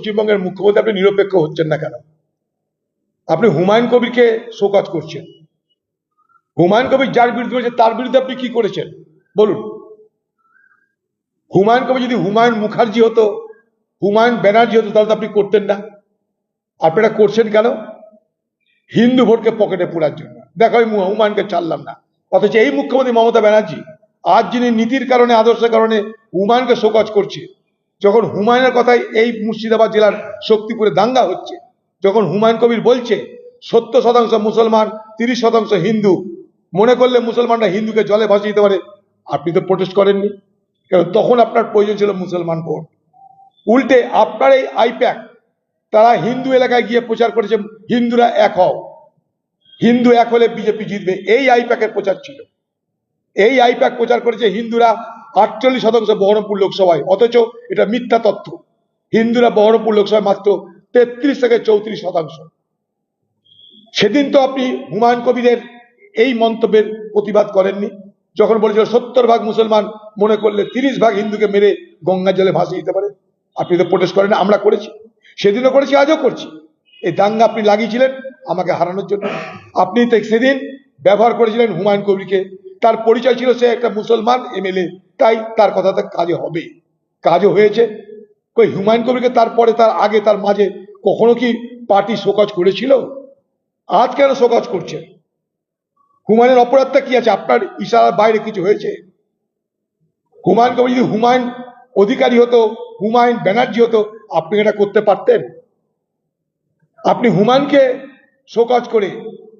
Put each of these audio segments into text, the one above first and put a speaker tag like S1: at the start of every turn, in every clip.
S1: পশ্চিমবঙ্গের মুখ্যমন্ত্রী, আপনি নিরপেক্ষ হচ্ছেন না কেন? আপনি হুমায়ুন কবিরকে শোকাজ করছেন। হুমায়ুন কবির যার বিরুদ্ধে হয়েছে তার বিরুদ্ধে আপনি কি করেছেন? বলুন। হুমায়ুন কবির যদি হুমায়ুন মুখার্জি হতো, হুমায়ুন ব্যানার্জি হতো, তাহলে তো আপনি করতেন না। আপনারা করছেন কেন? হিন্দু ভোটকে পকেটে পোড়ার জন্য। দেখো, আমি হুমায়ুনকে ছাড়লাম না। অথচ এই মুখ্যমন্ত্রী মমতা ব্যানার্জি, আজ যিনি নীতির কারণে, আদর্শের কারণে হুমায়ুনকে শোকজ করছে যখন হুমায়ুনের কথাই এই মুর্শিদাবাদ জেলার শক্তিপুরে দাঙ্গা হচ্ছে, যখন হুমায়ুন কবির বলছে, সত্তর শতাংশ মুসলমান, তিরিশ শতাংশ হিন্দু, মনে করলে মুসলমানরা হিন্দুকে জলে ভাসিয়ে দিতে পারে, আপনি তো প্রোটেস্ট করেননি। কারণ তখন আপনার প্রয়োজন ছিল মুসলমান ভোট। উল্টে আপনার এই আইপ্যাক, তারা হিন্দু এলাকায় গিয়ে প্রচার করেছে, হিন্দুরা এক হও। হিন্দু এক হলে বিজেপি জিতবে, এই আইপ্যাকের প্রচার ছিল। এই আইপ্যাক প্রচার করেছে হিন্দুরা আটচল্লিশ শতাংশ বহরমপুর লোকসভায়, অথচ এটা মিথ্যা তথ্য। হিন্দুরা বহরমপুর লোকসভায় মাত্র তেত্রিশ থেকে চৌত্রিশ শতাংশ। সেদিন তো আপনি হুমায়ুন কবিরের এই মন্তব্যের প্রতিবাদ করেননি, যখন বলেছিল সত্তর ভাগ মুসলমান মনে করলে তিরিশ ভাগ হিন্দুকে মেরে গঙ্গা জলে ভাসিয়ে দিতে পারে। আপনি তো প্রোটেস্ট করেন আমরা করেছি। সেদিনও করেছি, আজও করছি। এই দাঙ্গা আপনি লাগিয়েছিলেন আমাকে হারানোর জন্য। আপনি তো সেদিন ব্যবহার করেছিলেন হুমায়ুন কবিরকে। তার পরিচয় ছিল সে একটা মুসলমান এমএলএ। তাই তার কথাতে কাজে হবে। কাজও হয়েছে। কই হুমায়ুন কবিরকে তারপরে তার আগে তার মাঝে কখনো কি পার্টি শোকজ করেছিল? আজ কেন শোকজ করছে? হুমায়ুনের অপরাধটা কি আছে? আপনার ইশারার বাইরে কিছু হয়েছে? হুমায়ুন কবির যদি হুমায়ুন অধিকারী হতো, হুমায়ুন ব্যানার্জি হতো, আপনি এটা করতে পারতেন? আপনি হুমায়ুনকে শোকজ করে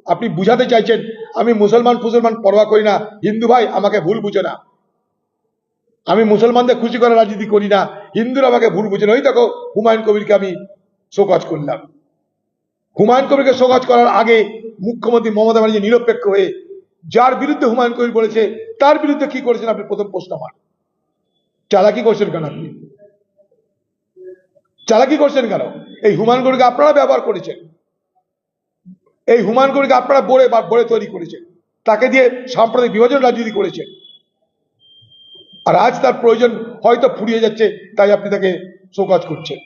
S1: আপনি বুঝাতে চাইছেন, আমি মুসলমান ফুসলমান পরোয়া করি না, হিন্দু ভাই আমাকে ভুল বুঝে না। মুসলমানদের খুশি করার রাজনীতি করি না। হিন্দুরা আমাকে ভুল বুঝে না। ওই দেখো, হুমায়ুন কবিরকে আমি শোকজ করলাম। হুমায়ুন কবিরকে শোকজ করার আগে মুখ্যমন্ত্রী মমতা ব্যানার্জি নিরপেক্ষ হয়ে, যার বিরুদ্ধে হুমায়ুন কবির বলেছে, তার বিরুদ্ধে কি করেছেন আপনি? প্রথম প্রশ্ন আমার। চালাকি করছেন কেন আপনি? চালাকি করছেন কেন? এই হুমায়ুন কবিরকে আপনারা ব্যবহার করেছেন। এই হুমায়ুন কবিরকে আপনারা বড়ে বা বড়ে তৈরি করেছেন। তাকে দিয়ে সাম্প্রদায়িক বিভাজন রাজনীতি করেছেন। আর আজ তার প্রয়োজন হয়তো ফুরিয়ে যাচ্ছে তাই আপনি তাকে শোকাজ করছেন।